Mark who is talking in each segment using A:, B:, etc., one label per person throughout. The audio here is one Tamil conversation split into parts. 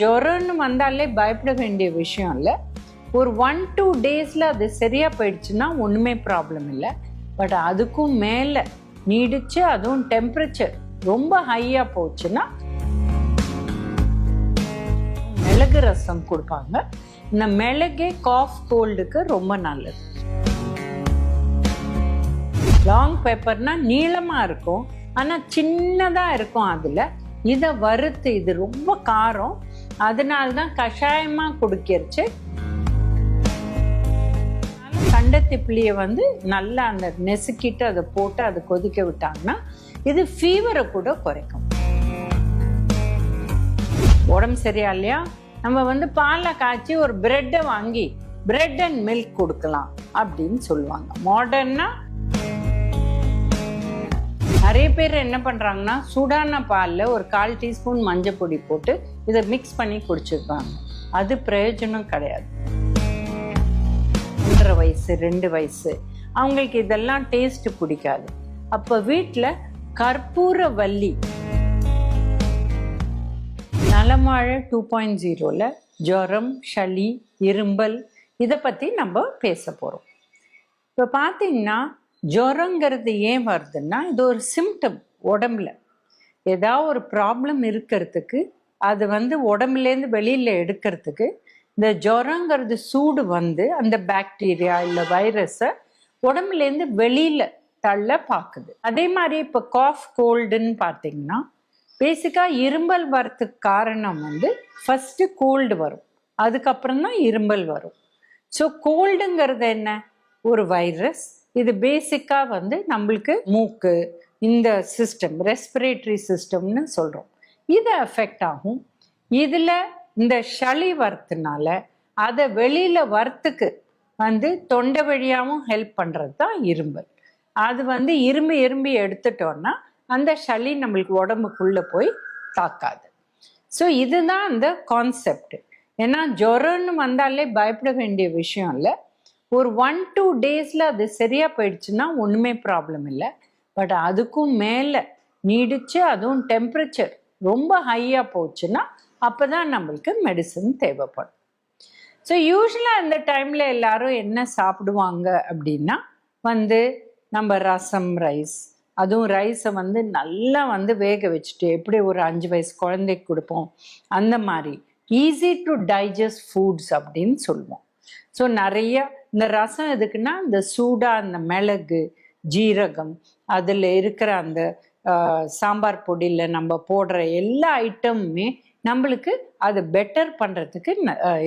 A: ஜுரம்னு வந்தாலே பயப்பட வேண்டிய விஷயம் இல்லை. ஒரு ஒன் டூ டேஸில் அது சரியாக போயிடுச்சுன்னா ஒன்றுமே ப்ராப்ளம் இல்லை. பட் அதுக்கும் மேலே நீடிச்சு அதுவும் டெம்பரேச்சர் ரொம்ப ஹையாக போச்சுன்னா மிளகு ரசம் கொடுப்பாங்க. இந்த மிளகே காஃப் கோல்டுக்கு ரொம்ப நல்லது. லாங் பேப்பர்னால் நீளமாக இருக்கும். ஆனால் சின்னதாக இருக்கும் அதில். இதை வறுத்து இது ரொம்ப காரம். அதனால தான் கஷாயமாக குடிக்கிறச்சு கண்டத்திப்பிலியை வந்து நல்லா அந்த நெசுக்கிட்டு அதை போட்டு அதை கொதிக்க விட்டாங்கன்னா இது ஃபீவரை கூட குறைக்கும். உடம்பு சரியா இல்லையா? நம்ம வந்து பாலை காய்ச்சி ஒரு பிரெட்டை வாங்கி பிரெட் அண்ட் மில்க் கொடுக்கலாம் அப்படின்னு சொல்லுவாங்க. மாடர்னா நிறைய பேர் என்ன பண்ணுறாங்கன்னா சூடான பாலில் ஒரு கால் டீஸ்பூன் மஞ்சள் பொடி போட்டு இதை மிக்ஸ் பண்ணி குடிச்சிருப்பாங்க. அது பிரயோஜனம் கிடையாது. ஒன்றரை வயசு ரெண்டு வயசு. அவங்களுக்கு இதெல்லாம் டேஸ்ட் பிடிக்காது. அப்போ வீட்டில் கற்பூர வள்ளி நலமாழை டூ பாயிண்ட் ஜீரோவில் ஜுரம் சளி இரும்பல் இதை பற்றி நம்ம பேச போகிறோம் இப்போ பார்த்தீங்கன்னா ஜுரங்கிறது ஏன் வருதுன்னா இது ஒரு சிம்டம் உடம்புல. ஏதாவது ஒரு ப்ராப்ளம் இருக்கிறதுக்கு அது வந்து உடம்புலேருந்து வெளியில் எடுக்கிறதுக்கு இந்த ஜுரங்கிறது சூடு வந்து அந்த பாக்டீரியா இல்லை வைரஸை உடம்புலேருந்து வெளியில் தள்ள பார்க்குது அதே மாதிரி இப்போ காஃப் கோல்டுன்னு பார்த்தீங்கன்னா பேசிக்காக இரும்பல் வரத்துக்கு காரணம் வந்து ஃபஸ்ட்டு கோல்டு வரும். அதுக்கப்புறம் தான் இரும்பல் வரும். ஸோ கோல்டுங்கிறது என்ன? ஒரு வைரஸ் இது பேசிக்காக வந்து நம்மளுக்கு மூக்கு இந்த சிஸ்டம் ரெஸ்பிரேட்டரி சிஸ்டம்னு சொல்கிறோம் இது அஃபெக்ட் ஆகும். இதில் இந்த சளி வரத்துனால அதை வெளியில் வரத்துக்கு வந்து தொண்டை வழியாகவும் ஹெல்ப் பண்ணுறது தான் இரும்பல் அது வந்து இரும்பு இரும்பி எடுத்துட்டோன்னா அந்த சளி நம்மளுக்கு உடம்புக்குள்ளே போய் தாக்காது. ஸோ இதுதான் அந்த கான்செப்ட் ஏன்னா ஜுரம்னு வந்தாலே பயப்பட வேண்டிய விஷயம் இல்லை. ஒரு ஒன் டூ டேஸில் அது சரியாக போயிடுச்சுன்னா ஒன்றுமே ப்ராப்ளம் இல்லை. பட் அதுக்கும் மேலே நீடிச்சு அதுவும் டெம்பரேச்சர் ரொம்ப ஹையாக போச்சுன்னா அப்போ தான் நம்மளுக்கு மெடிசன் தேவைப்படும். ஸோ யூஸ்வலாக அந்த டைமில் எல்லாரும் என்ன சாப்பிடுவாங்க அப்படின்னா வந்து நம்ம ரசம் ரைஸ் அதுவும் ரைஸை வந்து நல்லா வந்து வேக வச்சுட்டு எப்படி ஒரு அஞ்சு வயசு குழந்தைக்கு கொடுப்போம் அந்த மாதிரி. ஈஸி டு டைஜஸ்ட் ஃபுட்ஸ் அப்படின்னு சொல்லுவோம். ஸோ நிறைய இந்த ரசம் எதுக்குன்னா இந்த சூடாக அந்த மிளகு ஜீரகம் அதில் இருக்கிற அந்த சாம்பார் பொடியில் நம்ம போடுற எல்லா ஐட்டமுமே நம்மளுக்கு அதை பெட்டர் பண்ணுறதுக்கு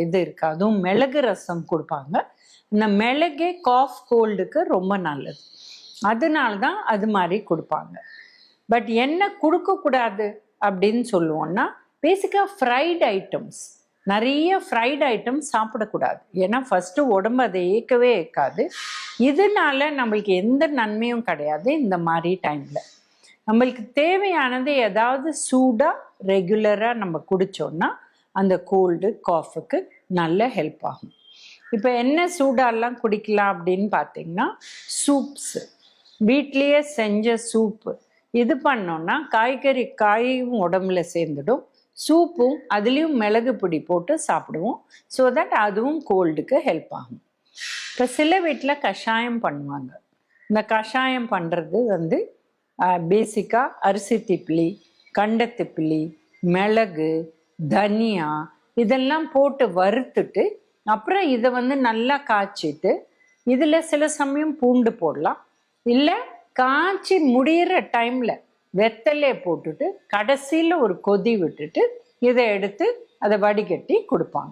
A: இது இருக்குது அதுவும் மிளகு ரசம் கொடுப்பாங்க. இந்த மிளகே காஃப் கோல்டுக்கு ரொம்ப நல்லது. அதனால தான் அது மாதிரி கொடுப்பாங்க. பட் என்ன கொடுக்கக்கூடாது அப்படின்னு சொல்லுவோம்னா பேசிக்காக ஃப்ரைட் ஐட்டம்ஸ் நிறைய ஃப்ரைட் ஐட்டம் சாப்பிடக்கூடாது. ஏன்னா ஃபஸ்ட்டு உடம்பு அதை ஏற்கவே ஏற்காது. இதனால நம்மளுக்கு எந்த நன்மையும் கிடையாது இந்த மாதிரி டைமில் நம்மளுக்கு தேவையானது ஏதாவது சூடாக ரெகுலராக நம்ம குடித்தோன்னா அந்த கோல்டு காஃபுக்கு நல்ல ஹெல்ப் ஆகும். இப்போ என்ன சூடாலாம் குடிக்கலாம் அப்படின்னு பார்த்தீங்கன்னா சூப்ஸு வீட்லேயே செஞ்ச சூப்பு இது பண்ணோன்னா காய்கறி காயும் உடம்புல சேர்ந்துடும். சூப்பும் அதுலேயும் மிளகு பொடி போட்டு சாப்பிடுவோம். ஸோ தட் அதுவும் கோல்டுக்கு ஹெல்ப் ஆகும். இப்போ சில வீட்டில் கஷாயம் பண்ணுவாங்க. இந்த கஷாயம் பண்ணுறது வந்து பேசிக்காக அரிசி திப்பிலி கண்டத்திப்பிலி மிளகு தனியா இதெல்லாம் போட்டு வறுத்துட்டு அப்புறம் இதை வந்து நல்லா காய்ச்சிட்டு இதில் சில சமயம் பூண்டு போடலாம். இல்லை காய்ச்சி முடிகிற டைமில் வெத்தலே போட்டுட்டு கடைசியில் ஒரு கொதி விட்டுட்டு இதை எடுத்து அதை வடிகட்டி கொடுப்பாங்க.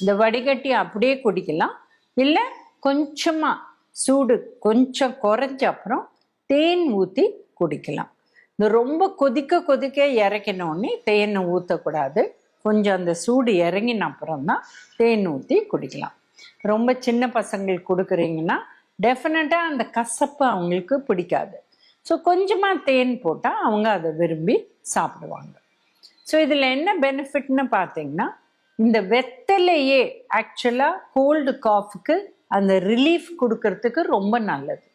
A: இந்த வடிகட்டி அப்படியே குடிக்கலாம். இல்லை கொஞ்சமாக சூடு கொஞ்சம் குறைஞ்ச அப்புறம் தேன் ஊற்றி குடிக்கலாம். இந்த ரொம்ப கொதிக்க கொதிக்க இறக்கினோடனே தேனை ஊற்றக்கூடாது கொஞ்சம் அந்த சூடு இறங்கின அப்புறம் தான் தேன் ஊற்றி குடிக்கலாம். ரொம்ப சின்ன பசங்களுக்கு கொடுக்குறீங்கன்னா டெஃபினட்டாக அந்த கசப்பு அவங்களுக்கு பிடிக்காது. ஸோ கொஞ்சமாக தேன் போட்டால் அவங்க அதை விரும்பி சாப்பிடுவாங்க. ஸோ இதில் என்ன பெனிஃபிட்னு பார்த்தீங்கன்னா இந்த வெத்தலையே ஆக்சுவலாக கோல்டு காஃபுக்கு அந்த ரிலீஃப் கொடுக்கறதுக்கு ரொம்ப நல்லது.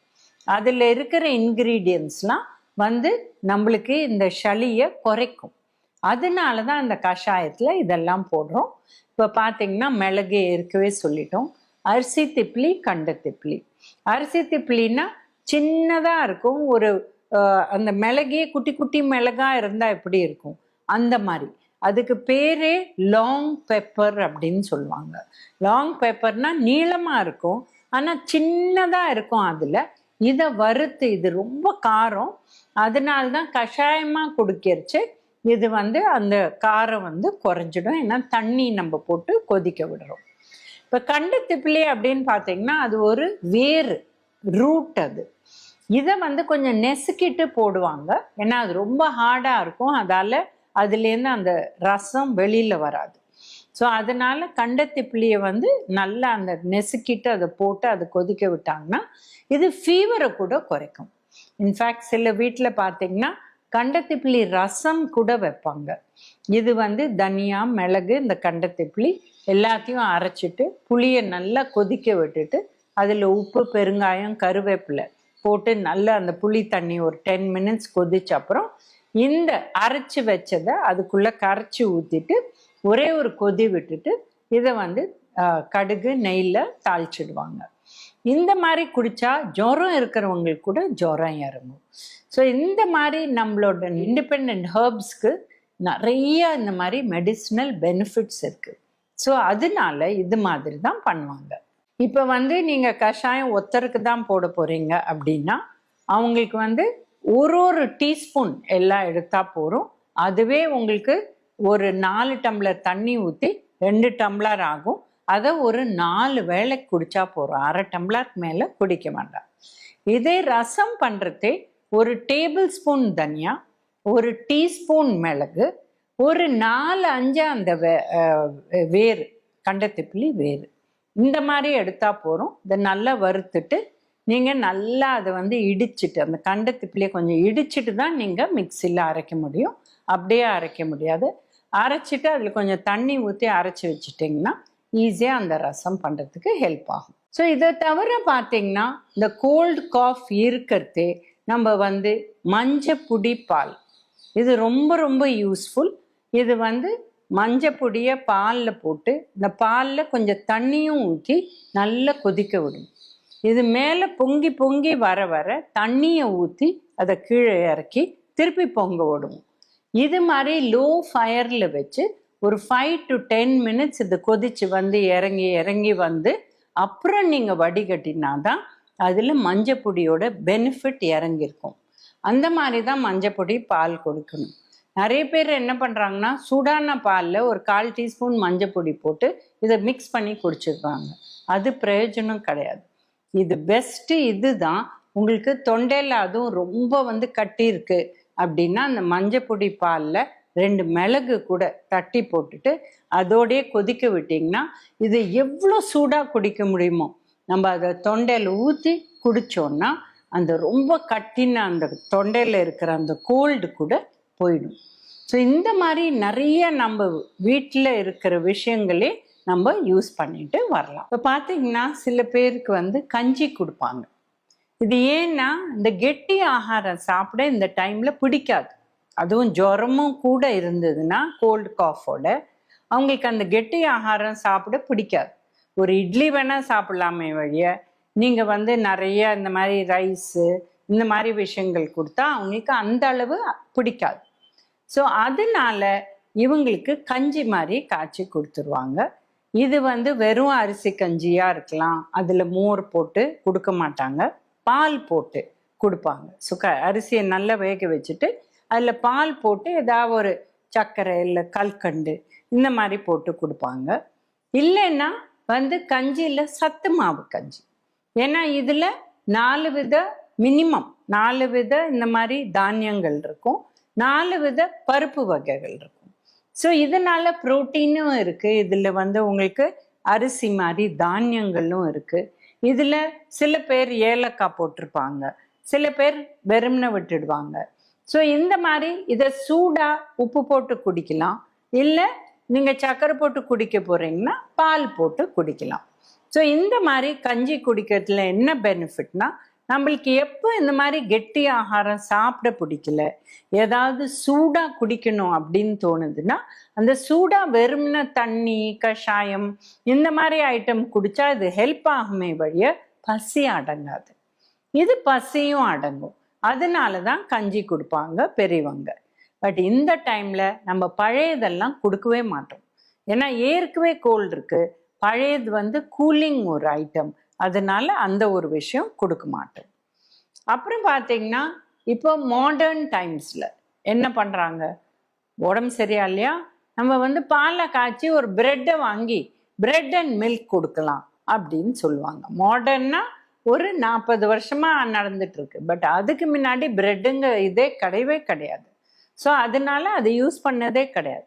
A: அதில் இருக்கிற இன்க்ரீடியன்ஸ்லாம் வந்து நம்மளுக்கு இந்த சளியை குறைக்கும். அதனால தான் அந்த கஷாயத்தில் இதெல்லாம் போடுறோம். இப்போ பார்த்தீங்கன்னா மிளகு இருக்கவே சொல்லிட்டோம். அரிசி திப்ளி கண்ட திப்ளி அரிசி திப்ளின்னா சின்னதாக இருக்கும். ஒரு அந்த மிளகே குட்டி குட்டி மிளகா இருந்தால் எப்படி இருக்கும்? அந்த மாதிரி. அதுக்கு பேரே லாங் பெப்பர் அப்படின்னு சொல்லுவாங்க. லாங் பெப்பர்னால் நீளமாக இருக்கும். ஆனால் சின்னதாக இருக்கும் அதில். இதை வறுத்து இது ரொம்ப காரம். அதனால்தான் கஷாயமாக குடிக்கிறச்சு இது வந்து அந்த காரம் வந்து குறைஞ்சிடும். ஏன்னா தண்ணி நம்ம போட்டு கொதிக்க விடுறோம். இப்போ கண்டு திப்பிலி அப்படின்னு பார்த்தீங்கன்னா அது ஒரு வேர் ரூட் அது. இதை வந்து கொஞ்சம் நெசுக்கிட்டு போடுவாங்க. ஏன்னா அது ரொம்ப ஹார்டாக இருக்கும். அதால் அதுலேருந்து அந்த ரசம் வெளியில் வராது. ஸோ அதனால கண்டத்திப்பிலியை வந்து நல்லா அந்த நெசுக்கிட்டு அதை போட்டு அதை கொதிக்க விட்டாங்கன்னா இது ஃபீவரை கூட குறைக்கும். இன்ஃபேக்ட் சில வீட்டில் பார்த்தீங்கன்னா கண்டத்திப்பிலி ரசம் கூட வைப்பாங்க. இது வந்து தனியா மிளகு இந்த கண்டத்திப்பிலி எல்லாத்தையும் அரைச்சிட்டு புளியை நல்லா கொதிக்க விட்டுட்டு அதில் உப்பு பெருங்காயம் கருவேப்பிலை போட்டு நல்லா அந்த புளி தண்ணி ஒரு டென் மினிட்ஸ் கொதிச்ச அப்புறம் இந்த அரைச்சி வச்சதை அதுக்குள்ளே கரைச்சி ஊற்றிட்டு ஒரே ஒரு கொதி விட்டுட்டு இதை வந்து கடுகு நெய்யில் தாளிச்சிடுவாங்க. இந்த மாதிரி குடிச்சா ஜுரம் இருக்கிறவங்களுக்கு கூட ஜுரம் இறங்கும். ஸோ இந்த மாதிரி நம்மளோட இண்டிபெண்ட் ஹர்ப்ஸ்க்கு நிறைய இந்த மாதிரி மெடிசினல் பெனிஃபிட்ஸ் இருக்குது ஸோ அதனால இது மாதிரி தான் பண்ணுவாங்க. இப்போ வந்து நீங்கள் கஷாயம் ஒத்தருக்கு தான் போட போகிறீங்க அப்படின்னா அவங்களுக்கு வந்து ஒரு ஒரு டீஸ்பூன் எல்லாம் எடுத்தால் போகிறோம் அதுவே உங்களுக்கு ஒரு நாலு டம்ளர் தண்ணி ஊற்றி ரெண்டு டம்ளர் ஆகும். அதை ஒரு நாலு வேளைக்கு குடித்தா போகிறோம் அரை டம்ளருக்கு மேலே குடிக்க வேண்டாம். இதே ரசம் பண்ணுறதே ஒரு டேபிள் ஸ்பூன் தனியா ஒரு டீஸ்பூன் மிளகு ஒரு நாலு அஞ்சு அந்த வே- வேர் கண்டத்திப்பிலி வேர். இந்த மாதிரி எடுத்தால் போகிறோம் இதை நல்லா வறுத்துட்டு நீங்கள் நல்லா அதை வந்து இடிச்சிட்டு அந்த கண்டத்திப்பிலியை கொஞ்சம் இடிச்சிட்டு தான் நீங்கள் மிக்சியில் அரைக்க முடியும். அப்படியே அரைக்க முடியாது. அரைச்சிட்டு அதில் கொஞ்சம் தண்ணி ஊற்றி அரைச்சி வச்சிட்டிங்கன்னா ஈஸியாக அந்த ரசம் பண்ணுறதுக்கு ஹெல்ப் ஆகும். ஸோ இதை தவிர பார்த்தீங்கன்னா இந்த கோல்டு காஃப் இருக்கிறது நம்ம வந்து மஞ்சப்பொடி பால் இது ரொம்ப ரொம்ப யூஸ்ஃபுல் இது வந்து மஞ்சப்பொடியை பாலில் போட்டு இந்த பாலில் கொஞ்சம் தண்ணியும் ஊற்றி நல்லா கொதிக்க விடும். இது மேலே பொங்கி பொங்கி வர வர தண்ணியை ஊற்றி அதை கீழே இறக்கி திருப்பி பொங்க விடுவோம் இது மாதிரி லோ ஃபயரில் வச்சு ஒரு ஃபைவ் டு டென் மினிட்ஸ் இது கொதிச்சு வந்து இறங்கி இறங்கி வந்து அப்புறம் நீங்கள் வடிகட்டினா தான் அதில் மஞ்சப்பொடியோட பெனிஃபிட் இறங்கியிருக்கும். அந்த மாதிரி தான் மஞ்சப்பொடி பால் கொடுக்கணும். நிறைய பேர் என்ன பண்ணுறாங்கன்னா சூடான பாலில் ஒரு கால் டீஸ்பூன் மஞ்சப்பொடி போட்டு இதை மிக்ஸ் பண்ணி குடிச்சிடுறாங்க அது பிரயோஜனம் கிடையாது. இது பெஸ்ட்டு இது தான் உங்களுக்கு தொண்டையில் அதுவும் ரொம்ப வந்து கட்டியிருக்கு அப்படின்னா அந்த மஞ்சப்பொடி பாலில் ரெண்டு மிளகு கூட தட்டி போட்டுட்டு அதோடையே கொதிக்க விட்டிங்கன்னா இது எவ்வளோ சூடாக குடிக்க முடியுமோ நம்ம அதை தொண்டையில் ஊற்றி குடித்தோன்னா அந்த ரொம்ப கட்டின அந்த தொண்டையில் இருக்கிற அந்த கோல்டு கூட போயிடும். ஸோ இந்த மாதிரி நிறைய நம்ம வீட்டில் இருக்கிற விஷயங்களே நம்ம யூஸ் பண்ணிட்டு வரலாம். இப்போ பார்த்தீங்கன்னா சில பேருக்கு வந்து கஞ்சி கொடுப்பாங்க. இது ஏன்னா இந்த கெட்டி ஆகாரம் சாப்பிட இந்த டைமில் பிடிக்காது. அதுவும் ஜுரமும் கூட இருந்ததுன்னா கோல்டு காஃபோட அவங்களுக்கு அந்த கெட்டி ஆகாரம் சாப்பிட பிடிக்காது. ஒரு இட்லி வேணால் சாப்பிடலாமே வழிய நீங்கள் வந்து நிறைய இந்த மாதிரி ரைஸு இந்த மாதிரி விஷயங்கள் கொடுத்தா அவங்களுக்கு அந்த அளவு பிடிக்காது. ஸோ அதனால இவங்களுக்கு கஞ்சி மாதிரி காய்ச்சி கொடுத்துருவாங்க. இது வந்து வெறும் அரிசி கஞ்சியாக இருக்கலாம். அதில் மோர் போட்டு கொடுக்க மாட்டாங்க. பால் போட்டு கொடுப்பாங்க. ஸோ க அரிசியை நல்லா வேக வச்சுட்டு அதில் பால் போட்டு ஏதாவது ஒரு சர்க்கரை இல்லை கல்கண்டு இந்த மாதிரி போட்டு கொடுப்பாங்க. இல்லைன்னா வந்து கஞ்சியில் சத்து மாவு கஞ்சி. ஏன்னா இதில் நாலு வித மினிமம் நாலு வித இந்த மாதிரி தானியங்கள் இருக்கும். நாலு வித பருப்பு வகைகள் இருக்கும். ஸோ இதனால புரோட்டீனும் இருக்கு. இதில் வந்து உங்களுக்கு அரிசி மாதிரி தானியங்களும் இருக்கு. இதில் சில பேர் ஏலக்காய் போட்டிருப்பாங்க. சில பேர் வெறும்னு விட்டுடுவாங்க. ஸோ இந்த மாதிரி இதை சூடாக உப்பு போட்டு குடிக்கலாம். இல்லை நீங்கள் சக்கரை போட்டு குடிக்க போகிறீங்கன்னா பால் போட்டு குடிக்கலாம். ஸோ இந்த மாதிரி கஞ்சி குடிக்கிறதுல என்ன பெனிஃபிட்னா நம்மளுக்கு எப்போ இந்த மாதிரி கெட்டி ஆகாரம் சாப்பிட பிடிக்கல ஏதாவது சூடா குடிக்கணும் அப்படின்னு தோணுதுன்னா அந்த சூடா வெறும்ன தண்ணி கஷாயம் இந்த மாதிரி ஐட்டம் குடிச்சா இது ஹெல்ப் ஆகுமே வழிய பசி அடங்காது. இது பசியும் அடங்கும். அதனால தான் கஞ்சி கொடுப்பாங்க பெரியவங்க. பட் இந்த டைம்ல நம்ம பழையதெல்லாம் கொடுக்கவே மாட்டோம். ஏன்னா ஏற்கவே கோல்டு இருக்கு. பழையது வந்து கூலிங் ஒரு ஐட்டம் அதனால அந்த ஒரு விஷயம் கொடுக்க மாட்டேன் அப்புறம் பார்த்தீங்கன்னா இப்போ மாடர்ன் டைம்ஸில் என்ன பண்ணுறாங்க உடம்பு சரியா இல்லையா? நம்ம வந்து பாலை காய்ச்சி ஒரு பிரெட்டை வாங்கி பிரெட் அண்ட் மில்க் கொடுக்கலாம் அப்படின்னு சொல்லுவாங்க. மாடர்ன்னா ஒரு நாற்பது வருஷமாக நடந்துட்டு இருக்கு பட் அதுக்கு முன்னாடி பிரெட்டுங்க இதே கிடையவே கிடையாது. ஸோ அதனால அதை யூஸ் பண்ணதே கிடையாது.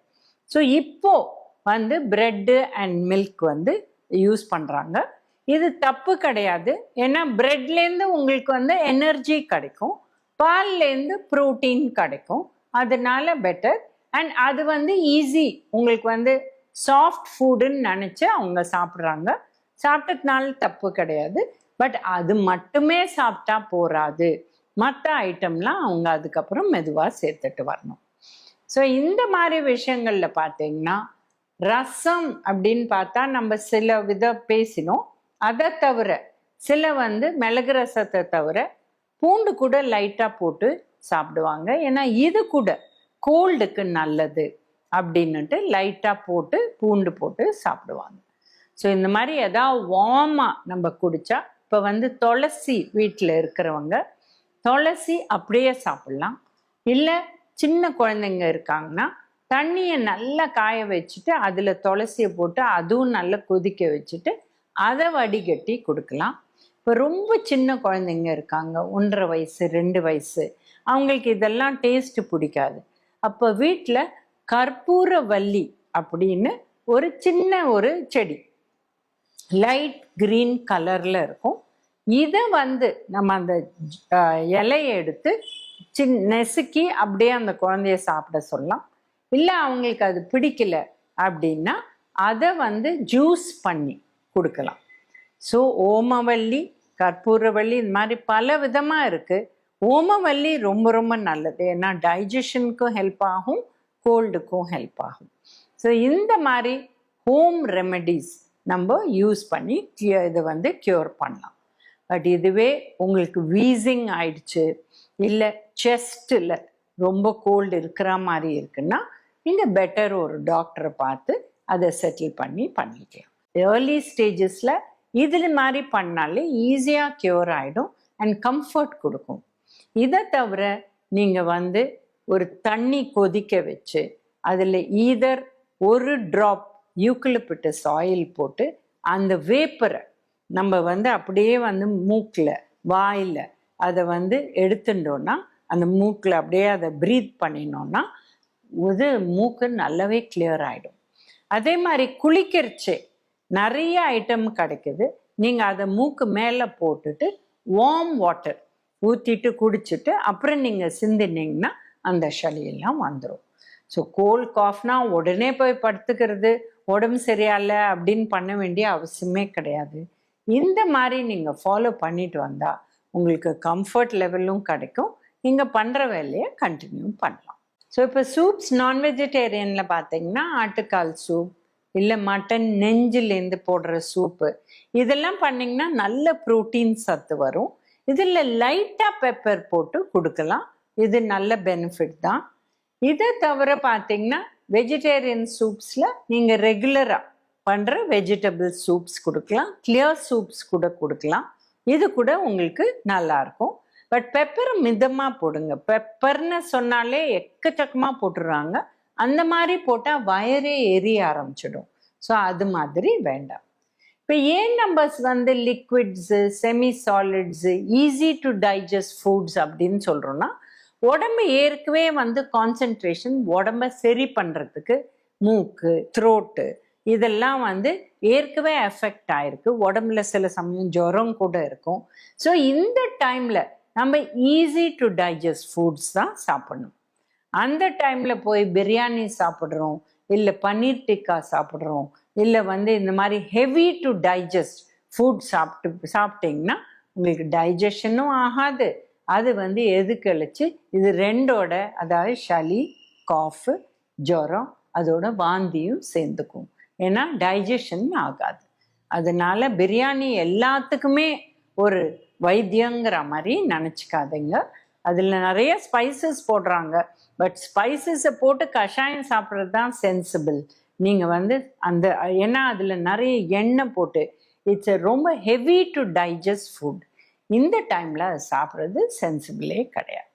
A: ஸோ இப்போ வந்து பிரெட்டு அண்ட் மில்க் வந்து யூஸ் பண்ணுறாங்க இது தப்பு கிடையாது. ஏன்னா பிரெட்லேருந்து உங்களுக்கு வந்து எனர்ஜி கிடைக்கும். பால்லேருந்து ப்ரோட்டீன் கிடைக்கும். அதனால பெட்டர் அண்ட் அது வந்து ஈஸி உங்களுக்கு வந்து சாஃப்ட் ஃபுட்டுன்னு நினச்சி அவங்க சாப்பிட்றாங்க. சாப்பிட்டதுனால தப்பு கிடையாது. பட் அது மட்டுமே சாப்பிட்டா போராது. மற்ற ஐட்டம்லாம் அவங்க அதுக்கப்புறம் மெதுவாக சேர்த்துட்டு வரணும். ஸோ இந்த மாதிரி விஷயங்களில் பார்த்தீங்கன்னா ரசம் அப்படின்னு பார்த்தா நம்ம சில வித பேசினோம். அதை தவிர சில வந்து மிளகு ரசத்தை தவிர பூண்டு கூட லைட்டாக போட்டு சாப்பிடுவாங்க. ஏன்னா இது கூட கோல்டுக்கு நல்லது அப்படின்னுட்டு லைட்டாக போட்டு பூண்டு போட்டு சாப்பிடுவாங்க. ஸோ இந்த மாதிரி எதாவது வார்மாக நம்ம குடித்தா இப்போ வந்து துளசி வீட்டில் இருக்கிறவங்க துளசி அப்படியே சாப்பிட்லாம். இல்லை சின்ன குழந்தைங்க இருக்காங்கன்னா தண்ணியை நல்லா காய வச்சுட்டு அதில் துளசியை போட்டு அதுவும் நல்லா கொதிக்க வச்சுட்டு அதை வடிகட்டி கொடுக்கலாம். இப்போ ரொம்ப சின்ன குழந்தைங்க இருக்காங்க ஒன்றரை வயசு ரெண்டு வயசு அவங்களுக்கு இதெல்லாம் டேஸ்ட் பிடிக்காது. அப்போ வீட்டில் கற்பூரவல்லி அப்படின்னு ஒரு சின்ன ஒரு செடி. லைட் கிரீன் கலரில் இருக்கும். இதை வந்து நம்ம அந்த இலையை எடுத்து சின் நெசுக்கி அப்படியே அந்த குழந்தைய சாப்பிட சொல்லலாம். இல்லை அவங்களுக்கு அது பிடிக்கல அப்படின்னா அதை வந்து ஜூஸ் பண்ணி கொடுக்கலாம். ஸோ ஓமவல்லி கற்பூரவல்லி இந்த மாதிரி பல விதமாக இருக்குது ஓமவல்லி ரொம்ப ரொம்ப நல்லது. ஏன்னா டைஜஷனுக்கும் ஹெல்ப் ஆகும் கோல்டுக்கும் ஹெல்ப் ஆகும். ஸோ இந்த மாதிரி ஹோம் ரெமெடிஸ் நம்ம யூஸ் பண்ணி இதை வந்து க்யூர் பண்ணலாம். பட் இதுவே உங்களுக்கு வீசிங் ஆயிடுச்சு இல்லை செஸ்ட்டில் ரொம்ப கோல்டு இருக்கிற மாதிரி இருக்குன்னா நீங்கள் பெட்டர் ஒரு டாக்டரை பார்த்து அதை செட்டில் பண்ணி பண்ணிக்கலாம். ஏர்லி ஸ்டேஜஸில் இதில் மாதிரி பண்ணாலே ஈஸியாக க்யூர் ஆகிடும் அண்ட் கம்ஃபர்ட் கொடுக்கும். இதை தவிர நீங்கள் வந்து ஒரு தண்ணி கொதிக்க வச்சு அதில் ஈதர் ஒரு ட்ராப் யூக்கிளிப்பிட்டஸ் ஆயில் போட்டு அந்த வேப்பரை நம்ம வந்து அப்படியே வந்து மூக்கில் வாயில் அதை வந்து எடுத்துட்டோன்னா அந்த மூக்கில் அப்படியே அதை ப்ரீத் பண்ணினோன்னா இது மூக்கு நல்லாவே கிளியர் ஆகிடும் அதே மாதிரி குளிக்கிறச்சே நிறைய ஐட்டம் கிடைக்குது. நீங்கள் அதை மூக்கு மேலே போட்டுட்டு வார்ம் வாட்டர் ஊற்றிட்டு குடிச்சிட்டு அப்புறம் நீங்கள் சிந்தினீங்கன்னா அந்த சளியெல்லாம் வந்துடும் ஸோ கோல்ட் காஃப்னா உடனே போய் படுத்துக்கிறது உடம்பு சரியாயில்ல அப்படின்னு பண்ண வேண்டிய அவசியமே கிடையாது. இந்த மாதிரி நீங்கள் ஃபாலோ பண்ணிட்டு வந்தால் உங்களுக்கு கம்ஃபர்ட் லெவலும் கிடைக்கும். நீங்கள் பண்ணுற வேலையை கண்டினியூ பண்ணலாம். ஸோ இப்போ சூப்ஸ் நான் வெஜிடேரியனில் பார்த்தீங்கன்னா ஆட்டுக்கால் சூப் இல்லை மட்டன் நெஞ்சிலேருந்து போடுற சூப்பு இதெல்லாம் பண்ணிங்கன்னா நல்ல ப்ரோட்டீன் சத்து வரும். இதில் லைட்டாக பெப்பர் போட்டு கொடுக்கலாம். இது நல்ல பெனிஃபிட் தான். இதை தவிர பார்த்தீங்கன்னா வெஜிடேரியன் சூப்ஸில் நீங்கள் ரெகுலராக பண்ணுற வெஜிடபிள் சூப்ஸ் கொடுக்கலாம். கிளியர் சூப்ஸ் கூட கொடுக்கலாம். இது கூட உங்களுக்கு நல்லாயிருக்கும் பட் பெப்பர் மிதமாக போடுங்க. பெப்பர்னு சொன்னாலே எக்கச்சக்கமாக போட்டுடுறாங்க. அந்த மாதிரி போட்டால் வயரே எரிய ஆரம்பிச்சிடும். ஸோ அது மாதிரி வேண்டாம். இப்போ ஏன் நம்ம வந்து liquids semi solids easy to digest foods அப்படின்னு சொல்கிறோன்னா உடம்பு ஏற்கவே வந்து கான்சென்ட்ரேஷன் உடம்ப சரி பண்ணுறதுக்கு மூக்கு த்ரோட்டு இதெல்லாம் வந்து ஏற்கவே எஃபெக்ட் ஆயிருக்கு. உடம்புல சில சமயம் ஜுரம் கூட இருக்கும். ஸோ இந்த டைமில் நம்ம ஈஸி டு டைஜஸ்ட் ஃபுட்ஸ் தான் சாப்பிடணும். அந்த டைமில் போய் பிரியாணி சாப்பிட்றோம் இல்லை பன்னீர் டிக்கா சாப்பிட்றோம் இல்லை வந்து இந்த மாதிரி ஹெவி டு டைஜஸ்ட் ஃபுட் சாப்பிட்டு சாப்பிட்டிங்கன்னா உங்களுக்கு டைஜஷனும் ஆகாது. அது வந்து எது கழிச்சு இது ரெண்டோட அதாவது சளி காஃபு ஜுரம் அதோட வாந்தியும் சேர்ந்துக்கும். ஏன்னா டைஜஷன் ஆகாது. அதனால பிரியாணி எல்லாத்துக்குமே ஒரு வைத்தியங்கிற மாதிரி நினச்சிக்காதீங்க. அதில் நிறைய ஸ்பைசஸ் போடுறாங்க. பட் ஸ்பைசஸை போட்டு கஷாயம் சாப்பிட்றது தான் சென்சிபிள் நீங்கள் வந்து அந்த ஏன்னா அதில் நிறைய எண்ணெய் போட்டு இட்ஸ் ரொம்ப ஹெவி டு டைஜஸ்ட் ஃபுட் இந்த டைமில் சாப்பிட்றது சென்சிபிளே கிடையாது.